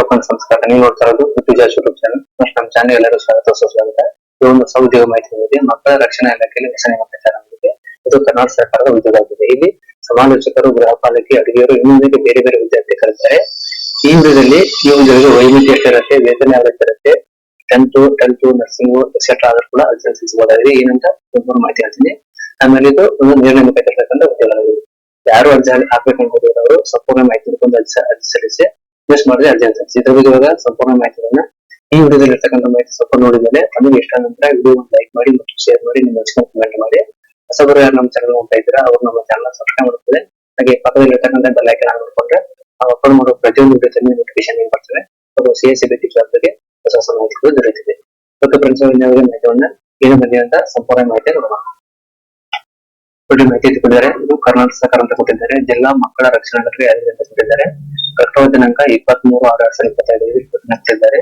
ಎಲ್ಲರಿಗೂ ಸಂಸ್ಕಾರ. ನೀವು ನೋಡ್ತಾ ಇರೋದು ಋತುಜಾಸ್ ಯೂಟ್ಯೂಬ್ ಚಾನಲ್ ಫಸ್ಟ್ ನಮ್ಮ ಚಾನಲ್ ಎಲ್ಲರೂ ಸ್ವಾಗತ, ಸುಸ್ವಾಗತ. ಇದು ಒಂದು ಸೌದ್ಯೋಗ ಮಾಹಿತಿ ಇದೆ ಮಕ್ಕಳ ರಕ್ಷಣಾ ಇಲಾಖೆಯಲ್ಲಿ ರಕ್ಷಣೆ ಮಾಡ್ತಾ ಇದು ಕರ್ನಾಟಕ ಸರ್ಕಾರದ ಉದ್ಯೋಗ ಆಗಿದೆ ಇಲ್ಲಿ ಸಮಾಲೋಚಕರು ಗೃಹ ಪಾಲಕಿ ಅಡುಗೆಯರು ಇನ್ನೊಂದಿಗೆ ಬೇರೆ ಬೇರೆ ವಿದ್ಯಾರ್ಥಿ ಕಲಿತಾರೆ ಈ ವಿಧದಲ್ಲಿ ಈ ಉದ್ಯೋಗ ವೈವಿಧ್ಯ ಇರುತ್ತೆ ವೇತನ ಯಾವ ರೀತಿ ಇರುತ್ತೆ ಟೆಂತ್ ಟೆಂತ್ ನರ್ಸಿಂಗ್ ಎಕ್ಸೆಟ್ರಾ ಆದ್ರೂ ಕೂಡ ಅರ್ಜಿ ಸಲ್ಲಿಸಬಹುದಾಗಿದೆ. ಏನಂತ ಒಂದು ಮಾಹಿತಿ ಹೇಳ್ತೀನಿ. ಆಮೇಲೆ ಇದು ಒಂದು ನಿರ್ಣಯ ತಕ್ಕಂತ ಉದ್ಯೋಗ ಯಾರು ಅರ್ಜಿ ಹಾಕ್ಬೇಕು ಅನ್ಕೊಂಡಿರೋರು ಸಂಪೂರ್ಣ ಮಾಹಿತಿ ಅರ್ಜಿ ಸಲ್ಲಿಸಿ ಇನ್ವೆಸ್ಟ್ ಮಾಡಿದ್ರೆ ಅರ್ಜಿ ಅಂತ. ಇವಾಗ ಸಂಪೂರ್ಣ ಮಾಹಿತಿಗಳನ್ನ ಈ ವಿಡಿಯೋದಲ್ಲಿ ಇರ್ತಕ್ಕಂಥ ಮಾಹಿತಿ ಸಂಪೂರ್ಣ ನೋಡಿದ್ಮೇಲೆ ತಮಗೆ ಇಷ್ಟ ನಂತರ ವಿಡಿಯೋ ಲೈಕ್ ಮಾಡಿ ಮತ್ತು ಶೇರ್ ಮಾಡಿ ನಿಮ್ಮ ಕಮೆಂಟ್ ಮಾಡಿ. ಹೊಸಬರು ನಮ್ಮ ಚಾನಲ್ ನೋಡ್ತಾ ಇದ್ದೀರಾ, ಅವ್ರು ನಮ್ಮ ಚಾನಲ್ ಸಬ್ಸ್ಕ್ರೈಬ್ ಮಾಡುತ್ತದೆ ಹಾಗೆ ಪಕ್ಕದಲ್ಲಿ ಇರ್ತಕ್ಕಂಥ ಬೆಲ್ ಐಕನ್ ಆನ್ ನಾವು ಅಪ್ಲೋಡ್ ಮಾಡೋ ಪ್ರತಿಯೊಂದು ವಿಡಿಯೋ ತಮ್ಮ ನೋಟಿಫಿಕೇಶನ್ ಏನ್ ಬರ್ತದೆ. ಅದು ಸಿ ಎಸ್ ಸಿ ಬಗ್ಗೆ ಬಗ್ಗೆ ಹೊಸ ಹೊಸ ಮಾಹಿತಿಗಳು ದೊರೆಯುತ್ತಿದೆ. ಮತ್ತು ಫ್ರೆಂಡ್ಸ್ ಮಾಹಿತಿಯನ್ನ ಏನು ಬಂದಿದೆ ಅಂತ ಸಂಪೂರ್ಣ ಮಾಹಿತಿ ನೋಡೋಣ. ನೋಡಿ ಮಾಹಿತಿ ಇಟ್ಟುಕೊಂಡಿದ್ದಾರೆ. ಇದು ಕರ್ನಾಟಕ ಸರ್ಕಾರ ಅಂತ ಕೊಟ್ಟಿದ್ದಾರೆ. ಜಿಲ್ಲಾ ಮಕ್ಕಳ ರಕ್ಷಣಾ ಘಟಕ ಯಾರಿಗೆ ಅಂತ ಕೊಟ್ಟಿದ್ದಾರೆ. ಕರ್ತವ್ಯ ದಿನಾಂಕ ಇಪ್ಪತ್ತ್ ಮೂರು ಆರು ಎರಡ್ ಸಾವಿರದ ಇಪ್ಪತ್ತೈದು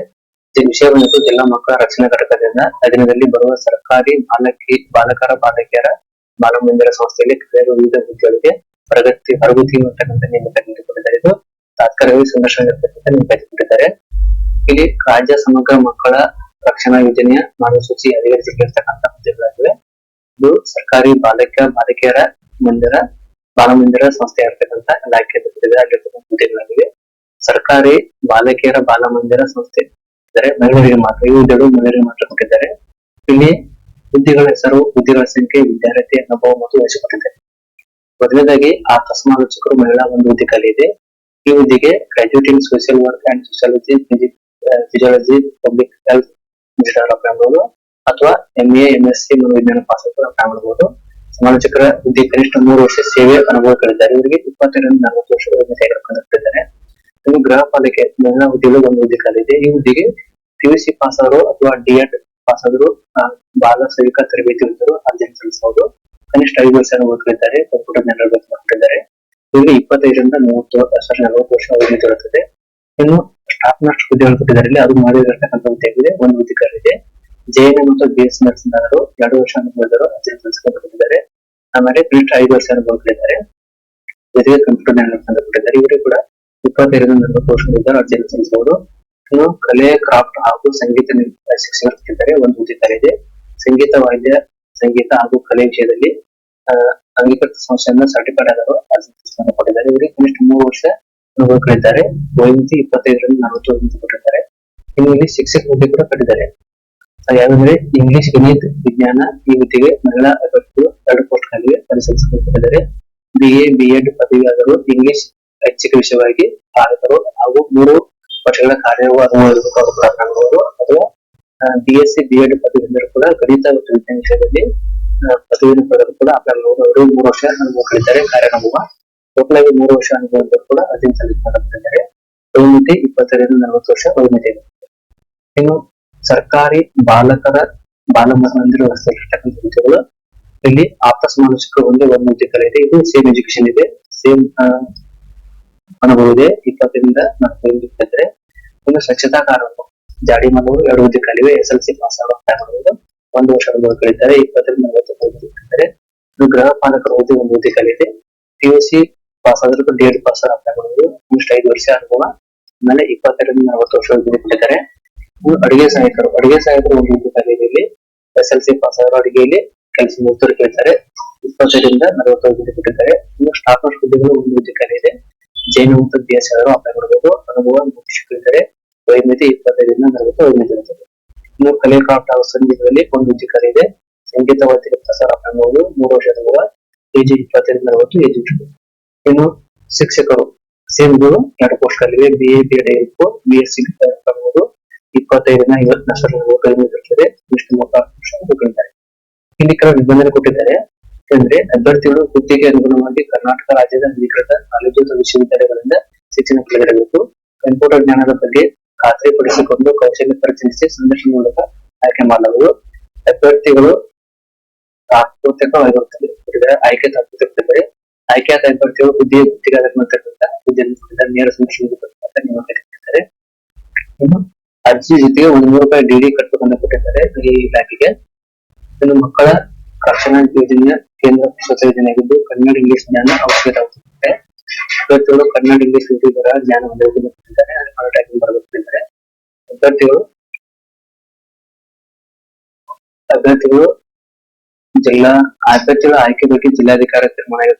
ಈ ವಿಷಯ ಬಂದಿದ್ದು ಜಿಲ್ಲಾ ಮಕ್ಕಳ ರಕ್ಷಣಾ ಘಟಕದಿಂದ ಅಧೀನದಲ್ಲಿ ಬರುವ ಸರ್ಕಾರಿ ಬಾಲಕಿ, ಬಾಲಕರ, ಬಾಲಕಿಯರ, ಬಾಲಮಂದಿರ ಸಂಸ್ಥೆಯಲ್ಲಿ ಕಲಿಯುವ ವಿವಿಧ ಹುದ್ದೆಗಳಿಗೆ ಪ್ರಗತಿ ಪ್ರಗತಿ ಅಂತಕ್ಕಂಥ ನೇಮಕ ಕೊಟ್ಟಿದ್ದಾರೆ ಇದು ತಾತ್ಕಾಲಿಕ ಸಂದರ್ಶನ ಇರ್ತಕ್ಕಂಥ ನೇಮಕಾತಿ ಕೊಟ್ಟಿದ್ದಾರೆ ಇಲ್ಲಿ ರಾಜ್ಯ ಸಮಗ್ರ ಮಕ್ಕಳ ರಕ್ಷಣಾ ಯೋಜನೆಯ ಮಾರ್ಗಸೂಚಿ ಅಧಿಗರಿಸಿರ್ತಕ್ಕಂಥ ಹುದ್ದೆಗಳಾಗಿವೆ. ಇದು ಸರ್ಕಾರಿ ಬಾಲಕ, ಬಾಲಕಿಯರ ಮಂದಿರ ಬಾಲಮಂದಿರ ಸಂಸ್ಥೆ ಇರ್ತಕ್ಕಂಥ ಇಲಾಖೆ ಆಗಿರ್ತಕ್ಕಂಥ ಸರ್ಕಾರಿ ಬಾಲಕಿಯರ ಬಾಲಮಂದಿರ ಸಂಸ್ಥೆ ಇದ್ದಾರೆ ಮಹಿಳೆಯರಿಗೆ ಮಾತ್ರ ಈ ಹುದ್ದೆಗಳು ಮಹಿಳೆಯರಿಗೆ ಮಾತ್ರ ಕೊಟ್ಟಿದ್ದಾರೆ. ಇಲ್ಲಿ ಹುದ್ದೆಗಳ ಹೆಸರು, ಹುದ್ದೆಗಳ ಸಂಖ್ಯೆ ವಿದ್ಯಾರ್ಥಿ ಅನುಭವ ಮತ್ತು ವಯಸ್ಸು ಮೊದಲನೇದಾಗಿ, ಆಕಸ್ಮಾಲೋಚಕರು ಮಹಿಳಾ ಒಂದು ಹುದ್ದೆ ಖಾಲಿ ಇದೆ. ಈ ಹುದ್ದೆಗೆ graduate in social work and sociology physiology public health develop ಮಾಡಬಹುದು ಅಥವಾ M A M S C ಮನೋವಿಜ್ಞಾನ pass apply ಮಾಡಬಹುದು ಸಮಾಲೋಚಕರ ಹುದ್ದೆ ಕನಿಷ್ಠ ಮೂರು ವರ್ಷ ಸೇವೆ ಅನುಭವ ಕಳೆದಿದ್ದಾರೆ ಇವರಿಗೆ ಇಪ್ಪತ್ತರಿಂದ ನಲವತ್ತು ವರ್ಷ ಕೊಟ್ಟಿದ್ದಾರೆ ಇನ್ನು ಗೃಹ ಪಾಲಿಕೆ ಮಹಿಳಾ ಹುದ್ದೆಗಳು ಒಂದು ಹುದ್ದೆ ಕಾಲಿದೆ ಈ ಹುದ್ದೆಗೆ ಪಿಯುಸಿ ಪಾಸ್ ಆದರು ಅಥವಾ ಡಿ ಎಡ್ ಪಾಸ್ ಆದರು ಬಾಲ ಸೈನಿಕ ತರಬೇತಿ ಹೊಂದಿರು ಅರ್ಜಿ ಸಲ್ಲಿಸಬಹುದು. ಕನಿಷ್ಠ ಐದು ವರ್ಷ ಅನುಭವ ಕಳೆದಿದ್ದಾರೆ ಕಂಪ್ಯೂಟರ್ ಜನರಲ್ ಮಾಡಿದ್ದಾರೆ ಇವರಿಗೆ ಇಪ್ಪತ್ತೈದರಿಂದ ಮೂವತ್ತು ಸಾರಿ ನಲವತ್ತು ವರ್ಷ ಅವಧಿ ಇರುತ್ತದೆ ಇನ್ನು ಸ್ಟಾಫ್ ನರ್ಸ್ ಹುದ್ದೆಗಳು ಕೊಟ್ಟಿದ್ದಾರೆ ಅದು ಮಾಡಿರತಕ್ಕಂಥ ಹುದ್ದೆಗಿದೆ ಒಂದು ಹುದ್ದೆ ಖಾಲಿದೆ ಜೆಎನ್ಎಂ ಮತ್ತು ಬಿ ಎಸ್ ನರ್ಸಿಂಗ್ ಆದರು ಎರಡು ವರ್ಷ ಅನುಭವಿಸಿದರು ಅರ್ಜಿ ಸಲ್ಲಿಸಿಕೊಂಡಿದ್ದಾರೆ ಆಮೇಲೆ ಕನಿಷ್ಠ ಐದು ವರ್ಷ ಅನುಭವಿಸಿದ್ದಾರೆ ಜೊತೆಗೆ ಕಂಪ್ಯೂಟರ್ ಜ್ಞಾನ ಅಂತ ಇವರು ಕೂಡ ಇಪ್ಪತ್ತೈದು ನಲವತ್ತು ವರ್ಷದಿಂದ ಅರ್ಜಿ ಸಲ್ಲಿಸಬಹುದು ಇನ್ನು ಕಲೆ, ಕ್ರಾಫ್ಟ್ ಹಾಗೂ ಸಂಗೀತ ಶಿಕ್ಷಕರಿದ್ದಾರೆ ಒಂದು ಹುದ್ದೆ ಇದೆ ಸಂಗೀತ, ವಾದ್ಯ, ಸಂಗೀತ ಹಾಗೂ ಕಲೆ ವಿಷಯದಲ್ಲಿ ಅಂಗೀಕೃತ ಸಂಸ್ಥೆಯಿಂದ ಸರ್ಟಿಫೈಡ್ ಆದರು ಅರ್ಜಿ ಕೊಟ್ಟಿದ್ದಾರೆ ಇವರಿಗೆ ಕನಿಷ್ಠ ಮೂರು ವರ್ಷ ಅನುಭವ ಒಂದು ಇಪ್ಪತ್ತೈದರಿಂದ ನಲವತ್ತು ಕೊಟ್ಟಿದ್ದಾರೆ. ಇನ್ನು ಇಲ್ಲಿ ಶಿಕ್ಷಕ ಹುದ್ದೆ ಕೂಡ ಕಟ್ಟಿದ್ದಾರೆ. ಅದು ಯಾವಂದ್ರೆ ಇಂಗ್ಲಿಷ್ ಗಣಿತ, ವಿಜ್ಞಾನ, ಈ ಹುದ್ದೆಗೆ ಮಹಿಳಾ ಅಭ್ಯರ್ಥಿಗಳು ಎರಡು ಪೋಸ್ಟ್ ಗಳಿಗೆ ಕೊಟ್ಟಿದ್ದಾರೆ ಬಿ ಎ ಬಿ ಎಡ್ ಪದವಿ ಇಂಗ್ಲಿಷ್ ಐಚ್ಛಿಕ ವಿಷಯವಾಗಿ ಪಾಲಕರು ಹಾಗೂ ಮೂರು ವರ್ಷಗಳ ಕಾರ್ಯ ಅನುಭವ ಕೂಡ ಕಾಣಬಹುದು ಅಥವಾ B S C B Ed ಪದವೀಧರರು ಕೂಡ ಗಣಿತ ಮತ್ತು ವಿಜ್ಞಾನ ವಿಷಯದಲ್ಲಿ ಪದವಿಯನ್ನು ಪಡೆದರು ಕೂಡ ಅಪ್ಲೈ ಮಾಡಬಹುದು ಅವರು ಮೂರು ವರ್ಷ ಅನುಭವ ಕಲಿತಾರೆ ಕಾರ್ಯ ಅನುಭವ ಟೋಟಲ್ ಆಗಿ ಮೂರು ವರ್ಷ ಅನುಭವ ಕೂಡ ಅರ್ಜಿ ಸಲ್ಲಿಸಿಕೊಂಡಿದ್ದಾರೆ ವಯೋಮಿತಿ ಇಪ್ಪತ್ತೈದರಿಂದ ನಲವತ್ತು ವರ್ಷ ವಯೋಮಿತಿ ಇನ್ನು ಸರ್ಕಾರಿ ಬಾಲಕರ ಬಾಲ ಮಂದಿರ ಹುದ್ದೆಗಳು ಇಲ್ಲಿ ಆಪ್ತ ಸಮಾಲೋಚಕರು ಒಂದು ಒಂದು ಹುದ್ದೆ ಕಲೆ ಇದೆ ಸೇಮ್ ಎಜುಕೇಶನ್ ಇದೆ ಸೇಮ್ ಅನುಭವ ಇದೆ. ಇಪ್ಪತ್ತರಿಂದ ನಲವತ್ತೈದು ಒಂದು ಸ್ವಚ್ಛತಾ ಕಾರ್ಯಕ್ರಮ ಜಾಡಿ ಮಾಡುವರು ಎರಡು ಹುದ್ದೆ ಕಲಿವೆ ಎಸ್ ಎಲ್ ಸಿ ಪಾಸ್ ಆಗುವುದು ಒಂದು ವರ್ಷ ಅನುಭವ ಕಲಿತಾರೆ ಇಪ್ಪತ್ತರಿಂದ ನಲವತ್ತು ಹುದ್ದೆ ಕಲಿತಾರೆ ಇದು ಗೃಹ ಪಾಲಕರ ಹುದ್ದೆ ಒಂದು ಹುದ್ದೆ ಕಲಿದೆ ಪಿ ಯು ಸಿ ಪಾಸ್ ಆದ್ರೂ ಡಿ ಎಡ್ ಪಾಸ್ ಆಗ್ತಾ ಮಾಡುವುದು ಇಷ್ಟು ಐದು ವರ್ಷ ಅನುಭವ. ಆಮೇಲೆ ಇಪ್ಪತ್ತೆರಡರಿಂದ ನಲವತ್ತು ವರ್ಷ ಕಲಿತಾರೆ ಅಡುಗೆ ಸಹಾಯಕರು ಅಡುಗೆ ಸಹಾಯಕರು ಒಂದು ಇಲ್ಲಿ. ಎಸ್ ಎಲ್ ಸಿ ಪಾಸ್ ಆದರೂ ಅಡುಗೆಯಲ್ಲಿ ಕೆಲಸ ಮುಗಿದ್ರು ಕೇಳ್ತಾರೆ. ಇಪ್ಪತ್ತೈದರಿಂದ ನಲವತ್ತೈದು ಗಂಟೆ ಕೊಟ್ಟಿದ್ದಾರೆ ಇನ್ನು ಸ್ಟಾಫ್ ನರ್ಸ್ ಹುದ್ದೆಗಳು ಒಂದು ಹುದ್ದೆ ಇದೆ. ಜೈನ ಮುಕ್ತ ಬಿ ಎಸ್ ಆದರೂ ಅಪ್ಲೈ ಮಾಡಬಹುದು ಅನುಭವ ಮುಖ್ಯ ಶಿಕ್ಷಕರಿದ್ದಾರೆ ವೈದ್ಯತೆ ಇಪ್ಪತ್ತೈದರಿಂದ ನಲವತ್ತು ವಯೋಮಿತಿ ಇರುತ್ತದೆ ಇನ್ನು ಕಲೆ ಕ್ರಾಫ್ಟ್ ಹಾಗೂ ಸಂಗೀತದಲ್ಲಿ ಒಂದು ಹುದ್ದೆ ಇದೆ. ಸಂಗೀತ ವಾದ್ಯ ಪ್ರಸಾರ ಅಪ್ಲೈ ಮಾಡಬಹುದು ಮೂರು ವರ್ಷ ಅನುಭವ. ಎಜಿ ಇಪ್ಪತ್ತೈದರಿಂದ ನಲವತ್ತು ಎಜಿ ಇನ್ನು ಶಿಕ್ಷಕರು ಸೇಮ್ ಎರಡು ಪೋಸ್ಟ್ ಗಳಿವೆ. ಬಿ ಎ ಬಿ ಎಡ್ ಇರ್ಬೋದು ಬಿ ಎಸ್ ಸಿ ಇಪ್ಪತ್ತೈದರಿಂದ ಐವತ್ತು ಲಕ್ಷ ಕಡಿಮೆ ಬರ್ತದೆ ಇಷ್ಟು ಮೂವತ್ತಾರು ವರ್ಷ ಕಲಿತಾರೆ ಇಲ್ಲಿ ಕೆಲವು ನಿಬಂಧನೆ ಕೊಟ್ಟಿದ್ದಾರೆ. ಅಂದ್ರೆ ಅಭ್ಯರ್ಥಿಗಳು ಹುದ್ದೆಗೆ ಅನುಗುಣವಾಗಿ ಕರ್ನಾಟಕ ರಾಜ್ಯದ ಅಧಿಕೃತ ಕಾಲೇಜು ವಿಶ್ವವಿದ್ಯಾಲಯಗಳಿಂದ ಶಿಕ್ಷಣ ಪಡೆದಿರಬೇಕು ಕಂಪ್ಯೂಟರ್ ಜ್ಞಾನದ ಬಗ್ಗೆ ಖಾತ್ರಿಪಡಿಸಿಕೊಂಡು ಕೌಶಲ್ಯ ಪರಿಚಯಿಸಿ ಸಂದರ್ಶನ ಮೂಲಕ ಆಯ್ಕೆ ಮಾಡಲಾಗುವುದು. ಅಭ್ಯರ್ಥಿಗಳು ತಾತ್ಪೂರ್ತಿಕವಾಗಿರುತ್ತದೆ ಆಯ್ಕೆ ತಾತ್ಪೂರ್ತಿರ್ತಾರೆ ಆಯ್ಕೆಯಾದ ಅಭ್ಯರ್ಥಿಗಳು ಹುದ್ದೆಯ ಗುತ್ತಿಗೆದಾರನಂತಕ್ಕಂಥ ಹುದ್ದೆಯನ್ನು ನೇರ ಸಂದರ್ಶನ ನೇಮಕ ಇನ್ನು ಅರ್ಜಿ ಜೊತೆಗೆ ಒಂದು ನೂರು ರೂಪಾಯಿ ಡಿಡಿ ಕಟ್ಟಬೇಕಂತ ಕೊಟ್ಟಿದ್ದಾರೆ ಈ ಇಲಾಖೆಗೆ ಇದನ್ನು ಮಕ್ಕಳ ರಕ್ಷಣಾ ಯೋಜನೆಯ ಕೇಂದ್ರ ಪುಸ್ತಕ ಯೋಜನೆಯಾಗಿದ್ದು ಕನ್ನಡ ಇಂಗ್ಲಿಷ್ ಜ್ಞಾನ ಅವಶ್ಯಕತೆ ಅಭ್ಯರ್ಥಿಗಳು ಕನ್ನಡ ಇಂಗ್ಲಿಷ್ ಓದಿದರ ಜ್ಞಾನ ಹೊಂದಿರುವುದನ್ನು ಕೊಟ್ಟಿದ್ದಾರೆ ಕನ್ನಡ ಟೈಪಿಂಗ್ ಬರಬೇಕು ಅಭ್ಯರ್ಥಿಗಳು ಅಭ್ಯರ್ಥಿಗಳು ಜಿಲ್ಲಾ ಅಭ್ಯರ್ಥಿಗಳ ಆಯ್ಕೆ ಬಗ್ಗೆ ಜಿಲ್ಲಾಧಿಕಾರಿ ತೀರ್ಮಾನ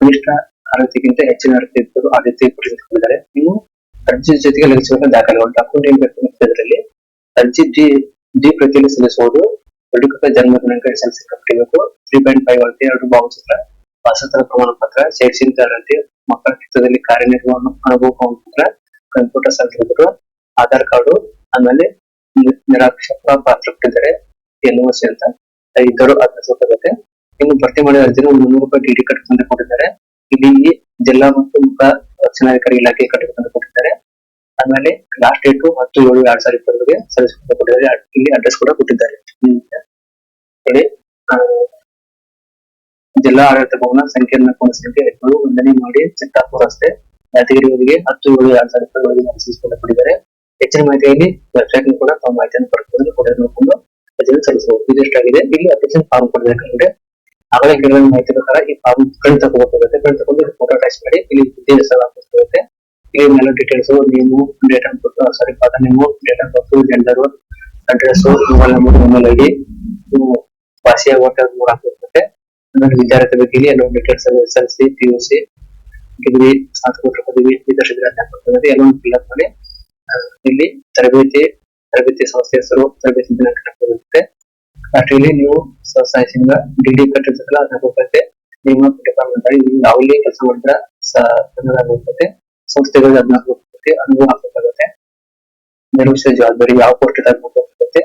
ಕನಿಷ್ಠ ಅರ್ಹತೆಗಿಂತ ಹೆಚ್ಚಿನ ಅರ್ಹತೆ ಇದ್ದರು ಆದ್ಯತೆ ಪಡೆದುಕೊಂಡಿದ್ದಾರೆ. ಇನ್ನು ಅರ್ಜಿ ಜೊತೆಗೆ ಲಭಿಸುವಂತ ದಾಖಲೆಗಳು ಡಾಕ್ಯುಮೆಂಟ್ ಬೇಕು ಅಂತ ಹೇಳಿದ್ರಲ್ಲಿ ಅರ್ಜಿ ಡಿ ಡಿ ಪ್ರತಿಯಲ್ಲಿ ಸಲ್ಲಿಸುವುದು ಅಧಿಕೃತ ಜನ್ಮ, ದಿನಾಂಕ ಕಟ್ಟಬೇಕು ತ್ರೀ ಪಾಯಿಂಟ್ ಫೈವ್ ಅಂತ ಎರಡು ಭಾವಚಿತ್ರ ವಾಸಸ್ಥಳ ಪ್ರಮಾಣ ಪತ್ರ ಶೈಕ್ಷಣಿಕ ಅರ್ಹತೆ ಮಕ್ಕಳ ಚಿತ್ರದಲ್ಲಿ ಕಾರ್ಯನಿರ್ವಹಣ ಅನುಭವ ಪ್ರಮಾಣ ಪತ್ರ, ಕಂಪ್ಯೂಟರ್ ಸರ್ಟಿಫಿಕೇಟ್, ಆಧಾರ್ ಕಾರ್ಡು, ಆಮೇಲೆ ನಿರಾಕ್ಷರ ಪಾತ್ರ ಕೊಟ್ಟಿದ್ದಾರೆ. ಸಿ ಅಂತ. ಇದ್ದರು ಅರ್ಪಿಸಬೇಕಾಗುತ್ತೆ ಇನ್ನು ಭರ್ತಿ ಮಾಡಿದ ಅರ್ಜಿನ ಮುನ್ನೂರು ರೂಪಾಯಿ ಡಿಡಿ ಕಟ್ಟಿಕೊಂಡು ಕೊಟ್ಟಿದ್ದಾರೆ. ಇಲ್ಲಿ ಜಿಲ್ಲಾ ಮತ್ತು ಮುಖ ರಕ್ಷಣಾಧಿಕಾರಿ ಇಲಾಖೆ ಕಟ್ಟಿಕೊಂಡು ಕೊಟ್ಟಿದ್ದಾರೆ ಆಮೇಲೆ ಲಾಸ್ಟ್ ಡೇಟ್ ಹತ್ತು ಏಳು ಎರಡ್ ಸಾವಿರದ ಇಪ್ಪತ್ತೊಂದಕ್ಕೆ ಕೊಟ್ಟಿದ್ದಾರೆ. ಇಲ್ಲಿ ಅಡ್ರೆಸ್ ಕೂಡ ಕೊಟ್ಟಿದ್ದಾರೆ. ಹೇಳಿ ಜಿಲ್ಲಾ ಆಡಳಿತ ಭವನ ಸಂಕೀರ್ಣ ಕೋನ ಸಂಖ್ಯೆ ಹದಿನೇಳು ನೋಂದಣಿ ಮಾಡಿ ಚಿತ್ತಾಪುರ ರಸ್ತೆ ಯಾದಗಿರಿಯವರಿಗೆ ಹತ್ತು ಏಳು ಎರಡ್ ಸಾವಿರದ ಇಪ್ಪತ್ತೊಳಗೆ ಸರ್ವಿಸ್ ಕೊಟ್ಟಿದ್ದಾರೆ. ಹೆಚ್ಚಿನ ಮಾಹಿತಿಯಲ್ಲಿ ವೆಬ್ಸೈಟ್ ಕೂಡ ತಮ್ಮ ಮಾಹಿತಿಯನ್ನು ಪಡೆದುಕೊಂಡು ಕೂಡ ನೋಡಿಕೊಂಡು ಅರ್ಜಿಯನ್ನು ಸಲ್ಲಿಸಬಹುದು. ಇದಿಷ್ಟಾಗಿದೆ ಇಲ್ಲಿ ಅಪ್ಲಿಕೇಶನ್ ಫಾರ್ಮ್ ಕೊಡಬೇಕಾಗಿದೆ ಆಗಲೇ ಕೇಳಿದ ಮಾಹಿತಿ ಪ್ರಕಾರ ಈ ಫಾರ್ಮ್ ಪ್ರಿಂಟ್ ತಗೋಬೇಕಾಗುತ್ತೆ ಪ್ರಿಂಟ್ ತಗೊಂಡು ಫೋಟೋ ಅಟ್ಯಾಚ್ ಮಾಡಿ ಇಲ್ಲಿ ವಿದ್ಯಾಭ್ಯಾಸ ಹಾಕಿಸ್ಬೇಕಾಗುತ್ತೆ ಇಲ್ಲಿ ಮೇಲೆ details name date of birth sorry father name date of birth gender address mobile number mobile ID ಭಾಷೆಯ ಓಟ ಮೂರು ಹಾಕಿರುತ್ತೆ ಆಮೇಲೆ ವಿದ್ಯಾರ್ಥಿ ಬಗ್ಗೆ ಇಲ್ಲಿ ಎಲ್ಲ details S L C P U C degree ಸ್ನಾತಕೋತ್ತರ ಪದವಿ ವಿದೇಶದಲ್ಲಿ ಹಾಕಿರ್ತದೆ ಫಿಲ್ ಫಿಲ್ಅಪ್ ಮಾಡಿ, ಇಲ್ಲಿ ತರಬೇತಿ ತರಬೇತಿ ಸಂಸ್ಥೆ ಹೆಸರು, ತರಬೇತಿ ದಿನಾಂಕ ಹಾಕಿರುತ್ತೆ ನೀವು ಸ್ವಸಹಾಯದಿಂದ ಡಿಡಿ ಕಟ್ಟಿರ್ತಲ್ಲ ಅದಾಗುತ್ತೆ ನಿಮ್ಮ ಡಿಪಾರ್ಟ್ಮೆಂಟ್ ಅಲ್ಲಿ ನೀವು ಯಾವಲ್ಲಿ ಕೆಲಸ ಮಾಡಿದ್ರ ಹೋಗುತ್ತೆ ಸಂಸ್ಥೆಗಳಿಗೆ ಅದನ್ನ ಹೋಗುತ್ತೆ ಅನುಭವ ಹಾಕಬೇಕಾಗುತ್ತೆ ಜವಾಬ್ದಾರಿ ಯಾವ ಪೋಸ್ಟ್ ಹೋಗುತ್ತೆ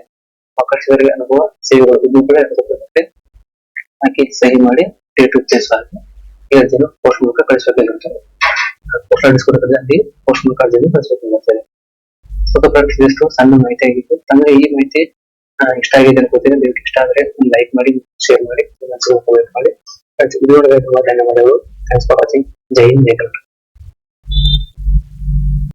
ಮಕ್ಕಳ ಶಿಬಿರಗಳ ಅನುಭವ ಸೇವೆಗಳು ಇದು ಕೂಡ ಹಾಕಬೇಕಾಗುತ್ತೆ ಹಾಕಿ ಸಹಿ ಮಾಡಿ ಡೇಟ್ ಪ್ಲೇಸ್ ಈ ಅರ್ಜಿನ ಪೋಸ್ಟ್ ಮೂಲಕ ಕಳಿಸಬೇಕಾಗಿರುತ್ತದೆ ಪೋಸ್ಟ್ ಆಫೀಸ್ ಕೊಡುತ್ತದೆ ಅಲ್ಲಿ ಪೋಸ್ಟ್ ಮೂಲಕ ಅರ್ಜಿಯನ್ನು ಕಳಿಸಬೇಕಾಗುತ್ತದೆ ಸ್ವಲ್ಪ ಫ್ರೆಂಡ್ಸ್ ಸಣ್ಣ ಮಾಹಿತಿ ಆಗಿತ್ತು. ತಮಗೆ ಈ ಮಾಹಿತಿ ಇಷ್ಟ ಆಗಿದೆ ಅನ್ಕೋತೀನಿ ದಯವಿಟ್ಟು ಇಷ್ಟ ಆದ್ರೆ ಲೈಕ್ ಮಾಡಿ ಶೇರ್ ಮಾಡಿ ಕಾಮೆಂಟ್ ಮಾಡಿ. ವಿಡಿಯೋ ಧನ್ಯವಾದಗಳು. ಥ್ಯಾಂಕ್ಸ್ ಫಾರ್ ವಾಚಿಂಗ್ ಜೈ ಹಿಂದ್, ಜೈ ಕರ್ನಾಟಕ.